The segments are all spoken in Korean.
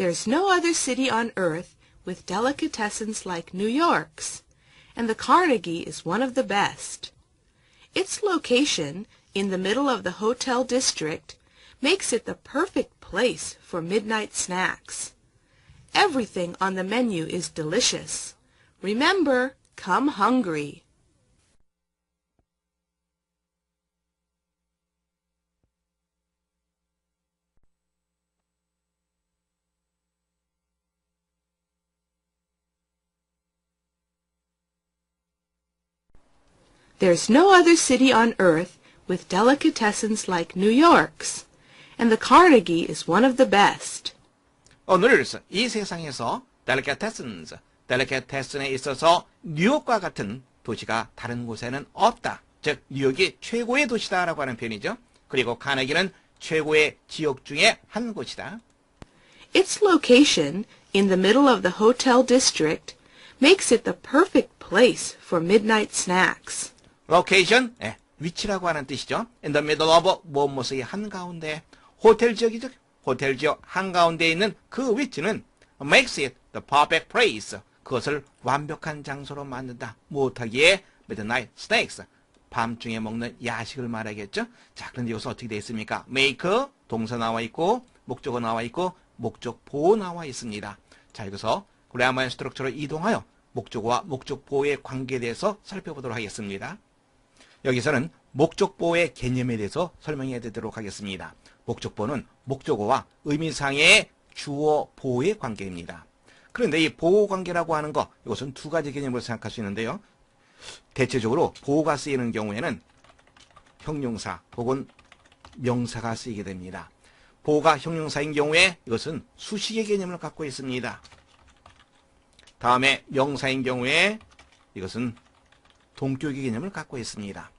There's no other city on earth with delicatessens like New York's, and the Carnegie is one of the best. Its location in the middle of the hotel district makes it the perfect place for midnight snacks. Everything on the menu is delicious. Remember, come hungry. There's no other city on earth with delicatessens like New York's, and the Carnegie is one of the best. 오늘 이 세상에서 델리케테슨스, 델리케테슨에 있어서 뉴욕과 같은 도시가 다른 곳에는 없다. 즉 뉴욕이 최고의 도시다라고 하는 표현이죠. 그리고 카네기는 최고의 지역 중에 한 곳이다. Its location in the middle of the hotel district makes it the perfect place for midnight snacks. 로케이션, 예, 위치라고 하는 뜻이죠. In the middle of 무엇무엇의 한가운데 호텔 지역이죠. 호텔 지역 한가운데 있는 그 위치는 makes it the perfect place. 그것을 완벽한 장소로 만든다. 무엇하기에 midnight snacks. 밤중에 먹는 야식을 말하겠죠. 자, 그런데 여기서 어떻게 되어 있습니까? make 동사 나와 있고 목적어 나와 있고 목적 보호 나와 있습니다. 자, 여기서 그래머의 스트럭처로 이동하여 목적어와 목적 보호의 관계에 대해서 살펴보도록 하겠습니다. 여기서는 목적보호의 개념에 대해서 설명해 드리도록 하겠습니다. 목적보호는 목적어와 의미상의 주어 보호의 관계입니다. 그런데 이 보호 관계라고 하는 것, 이것은 두 가지 개념으로 생각할 수 있는데요. 대체적으로 보호가 쓰이는 경우에는 형용사 혹은 명사가 쓰이게 됩니다. 보호가 형용사인 경우에 이것은 수식의 개념을 갖고 있습니다. 다음에 명사인 경우에 이것은 동격의 개념을 갖고 있습니다.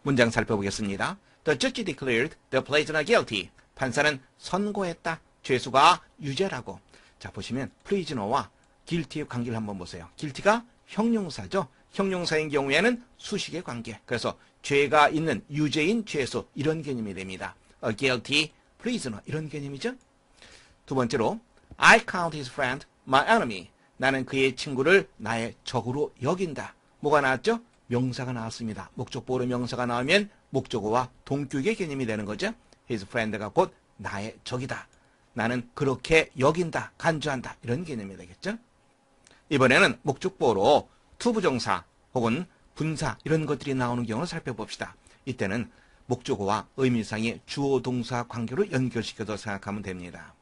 문장 살펴보겠습니다. The judge declared the prisoner guilty. 판사는 선고했다. 죄수가 유죄라고. 자 보시면 prisoner와 guilty의 관계를 한번 보세요. guilty가 형용사죠. 형용사인 경우에는 수식의 관계. 그래서 죄가 있는 유죄인 죄수 이런 개념이 됩니다. A guilty prisoner 이런 개념이죠. 두 번째로 I count his friend my enemy. 나는 그의 친구를 나의 적으로 여긴다. 뭐가 나왔죠? 명사가 나왔습니다. 목적보호로 명사가 나오면 목적어와 동격의 개념이 되는 거죠. his friend가 곧 나의 적이다. 나는 그렇게 여긴다, 간주한다 이런 개념이 되겠죠. 이번에는 목적보호로 투부정사 혹은 분사 이런 것들이 나오는 경우를 살펴봅시다. 이때는 목적어와 의미상의 주어 동사 관계로 연결시켜서 생각하면 됩니다.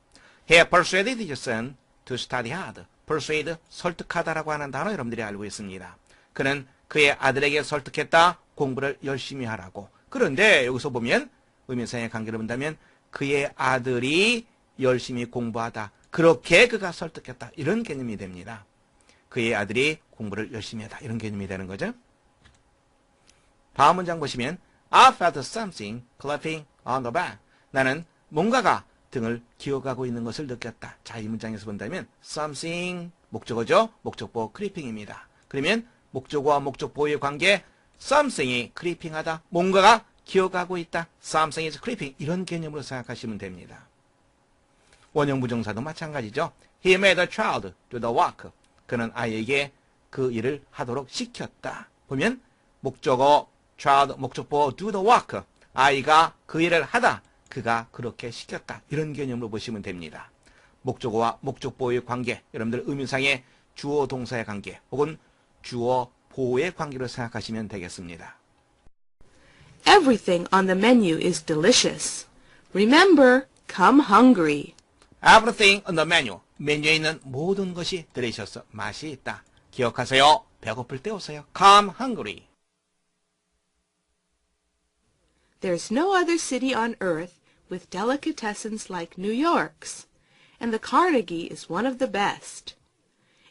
He persuaded his son to study hard. persuade 설득하다라고 하는 단어 여러분들이 알고 있습니다. 그는 그의 아들에게 설득했다. 공부를 열심히 하라고. 그런데 여기서 보면 의미상의 관계를 본다면 그의 아들이 열심히 공부하다. 그렇게 그가 설득했다. 이런 개념이 됩니다. 그의 아들이 공부를 열심히 하다. 이런 개념이 되는 거죠. 다음 문장 보시면 I felt something clapping on the back. 나는 뭔가가 등을 기어가고 있는 것을 느꼈다. 자, 이 문장에서 본다면 something 목적어죠. 목적보 크리핑입니다. 그러면 목적어와 목적보의 관계 something이 크리핑하다. 뭔가가 기어가고 있다. something is creeping. 이런 개념으로 생각하시면 됩니다. 원형 부정사도 마찬가지죠. He made a child do the work. 그는 아이에게 그 일을 하도록 시켰다. 보면 목적어 child 목적보 do the work. 아이가 그 일을 하다. 그가 그렇게 시켰다. 이런 개념으로 보시면 됩니다. 목적어와 목적보의 관계, 여러분들 의미상의 주어 동사의 관계 혹은 주어 보호의 관계로 생각하시면 되겠습니다. Everything on the menu is delicious. Remember, come hungry. Everything on the menu. 메뉴에 있는 모든 것이 delicious. 맛이 있다. 기억하세요. 배고플 때 오세요. Come hungry. There's no other city on earth with delicatessens like New York's, and the Carnegie is one of the best.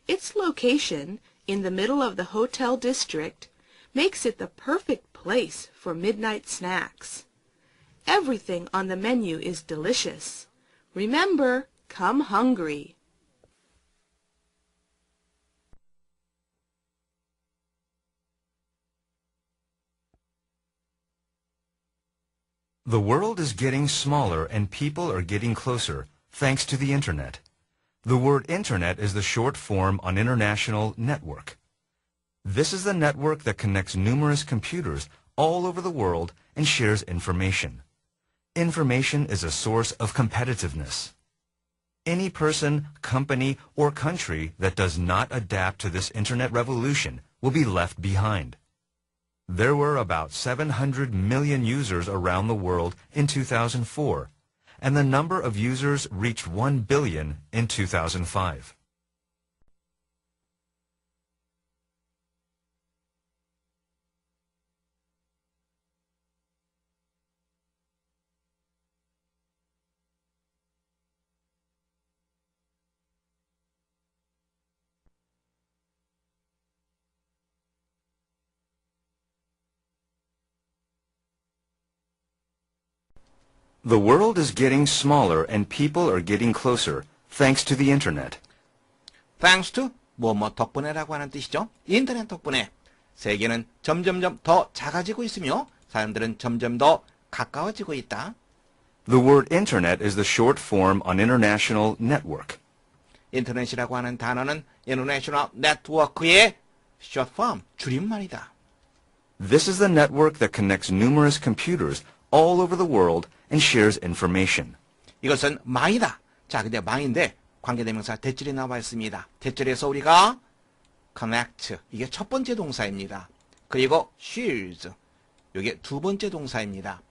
Its location in the middle of the hotel district makes it the perfect place for midnight snacks. Everything on the menu is delicious. Remember, come hungry. The world is getting smaller and people are getting closer thanks to the internet. The word Internet is the short form on international network. This is the network that connects numerous computers all over the world and shares information. Information is a source of competitiveness. Any person, company, or country that does not adapt to this Internet revolution will be left behind. There were about 700 million users around the world in 2004, and the number of users reached 1 billion in 2005. The world is getting smaller and people are getting closer thanks to the Internet. Thanks to 뭐뭐 덕분에라고 하는 뜻이죠. 인터넷 덕분에 세계는 점점점 더 작아지고 있으며 사람들은 점점 더 가까워지고 있다. The word Internet is the short form on international network. 인터넷이라고 하는 단어는 International Network의 short form, 줄임말이다. This is the network that connects numerous computers all over the world and shares information. 이것은 망이다. 자, 근데 망인데 관계대명사 대절이 나와 있습니다. 대절에서 우리가 connect 이게 첫 번째 동사입니다. 그리고 shares 이게 두 번째 동사입니다.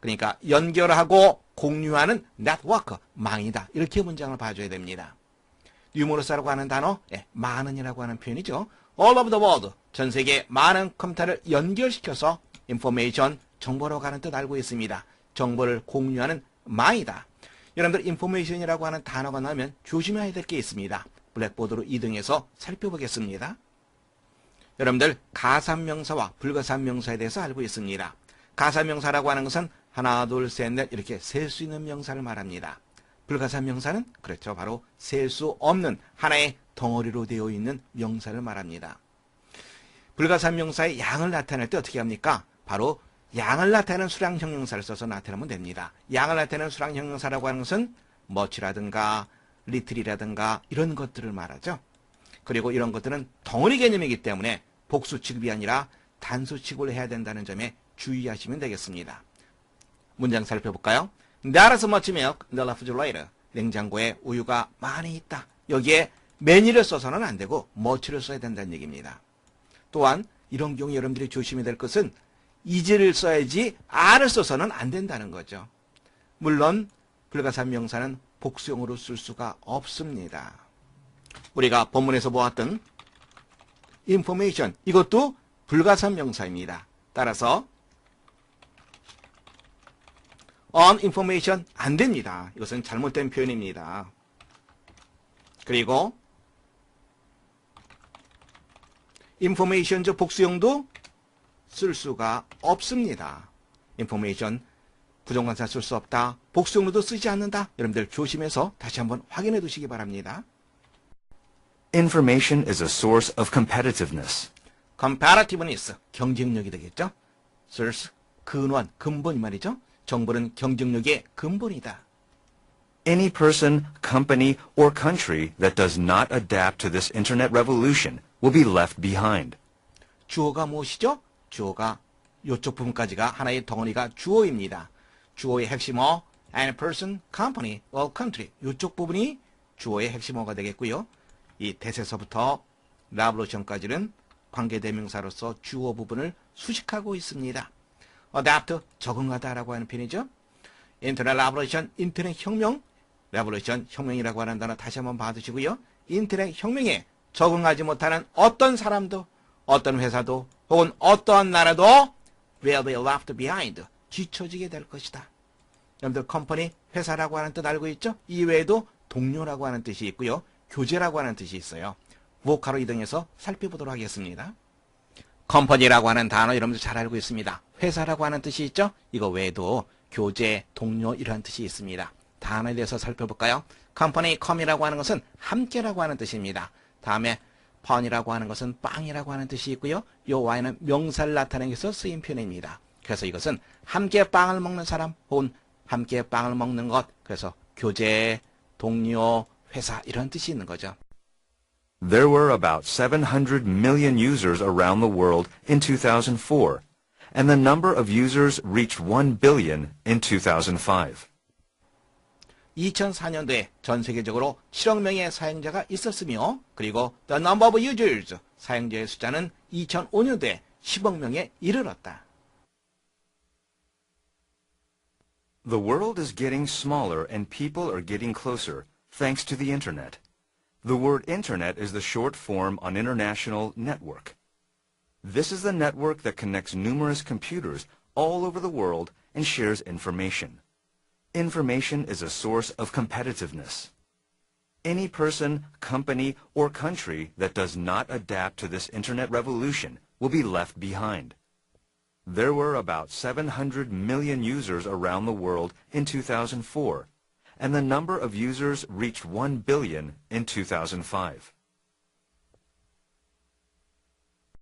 그러니까 연결하고 공유하는 네트워크 망이다. 이렇게 문장을 봐줘야 됩니다. 뉴머러스라고 하는 단어 예, 많은이라고 하는 표현이죠. all over the world 전 세계 많은 컴퓨터를 연결시켜서 information 정보로 가는 뜻 알고 있습니다. 정보를 공유하는 망이다. 여러분들 인포메이션이라고 하는 단어가 나오면 조심해야 될 게 있습니다. 블랙보드로 이동해서 살펴보겠습니다. 여러분들 가산명사와 불가산명사에 대해서 알고 있습니다. 가산명사라고 하는 것은 하나, 둘, 셋, 넷 이렇게 셀 수 있는 명사를 말합니다. 불가산명사는 그렇죠. 바로 셀 수 없는 하나의 덩어리로 되어 있는 명사를 말합니다. 불가산명사의 양을 나타낼 때 어떻게 합니까? 바로 양을 나타내는 수량 형용사를 써서 나타내면 됩니다. 양을 나타내는 수량 형용사라고 하는 것은 much라든가 little이라든가 이런 것들을 말하죠. 그리고 이런 것들은 덩어리 개념이기 때문에 복수 취급이 아니라 단수 취급을 해야 된다는 점에 주의하시면 되겠습니다. 문장 살펴볼까요? There is much milk in the refrigerator. 냉장고에 우유가 많이 있다. 여기에 many를 써서는 안 되고 much를 써야 된다는 얘기입니다. 또한 이런 경우 여러분들이 조심해야 될 것은 is를 써야지 are를 써서는 안 된다는 거죠. 물론 불가산 명사는 복수형으로 쓸 수가 없습니다. 우리가 본문에서 보았던 information 이것도 불가산 명사입니다. 따라서 on information 안 됩니다. 이것은 잘못된 표현입니다. 그리고 information 저 복수형도 쓸 수가 없습니다. information 부정관사 쓸 수 없다. 복수형으로도 쓰지 않는다. 여러분들 조심해서 다시 한번 확인해 두시기 바랍니다. Information is a source of competitiveness. competitiveness 경쟁력이 되겠죠. source 근원 근본 이 말이죠. 정보는 경쟁력의 근본이다. Any person, company, or country that does not adapt to this internet revolution will be left behind. 주어가 무엇이죠? 주어가 이쪽 부분까지가 하나의 덩어리가 주어입니다. 주어의 핵심어 any person, company, or country 이쪽 부분이 주어의 핵심어가 되겠고요. 이 대세서부터 라블로션까지는 관계대명사로서 주어 부분을 수식하고 있습니다. adapt, 적응하다라고 하는 표현이죠. 인터넷 라블로션, 인터넷 혁명, 레볼루션, 혁명이라고 하는 단어 다시 한번 봐두시고요. 인터넷 혁명에 적응하지 못하는 어떤 사람도, 어떤 회사도, 혹은 어떠한 나라도 will be left behind, 뒤처지게 될 것이다. 여러분들 컴퍼니, 회사라고 하는 뜻 알고 있죠? 이외에도 동료라고 하는 뜻이 있고요. 교제라고 하는 뜻이 있어요. 보카로 이동해서 살펴보도록 하겠습니다. 컴퍼니라고 하는 단어 여러분들 잘 알고 있습니다. 회사라고 하는 뜻이 있죠? 이거 외에도 교제, 동료 이러한 뜻이 있습니다. 단어에 대해서 살펴볼까요? 컴퍼니 컴이라고 하는 것은 함께라고 하는 뜻입니다. 다음에 펀이라고 하는 것은 빵이라고 하는 뜻이 있고요. 요 Y는 명사를 나타내기 위해서 쓰인 표현입니다. 그래서 이것은 함께 빵을 먹는 사람 혹은 함께 빵을 먹는 것 그래서 교제, 동료, 회사 이런 뜻이 있는 거죠. There were about 700 million users around the world in 2004, and the number of users reached 1 billion in 2005. 2004년도에 전 세계적으로 7억 명의 사용자가 있었으며 그리고 the number of users 사용자의 숫자는 2005년도에 10억 명에 이르렀다. The world is getting smaller and people are getting closer, thanks to the Internet. The word Internet is the short form on International Network. This is the network that connects numerous computers all over the world and shares information. Information is a source of competitiveness. Any person, company, or country that does not adapt to this Internet revolution will be left behind. There were about 700 million users around the world in 2004, and the number of users reached 1 billion in 2005.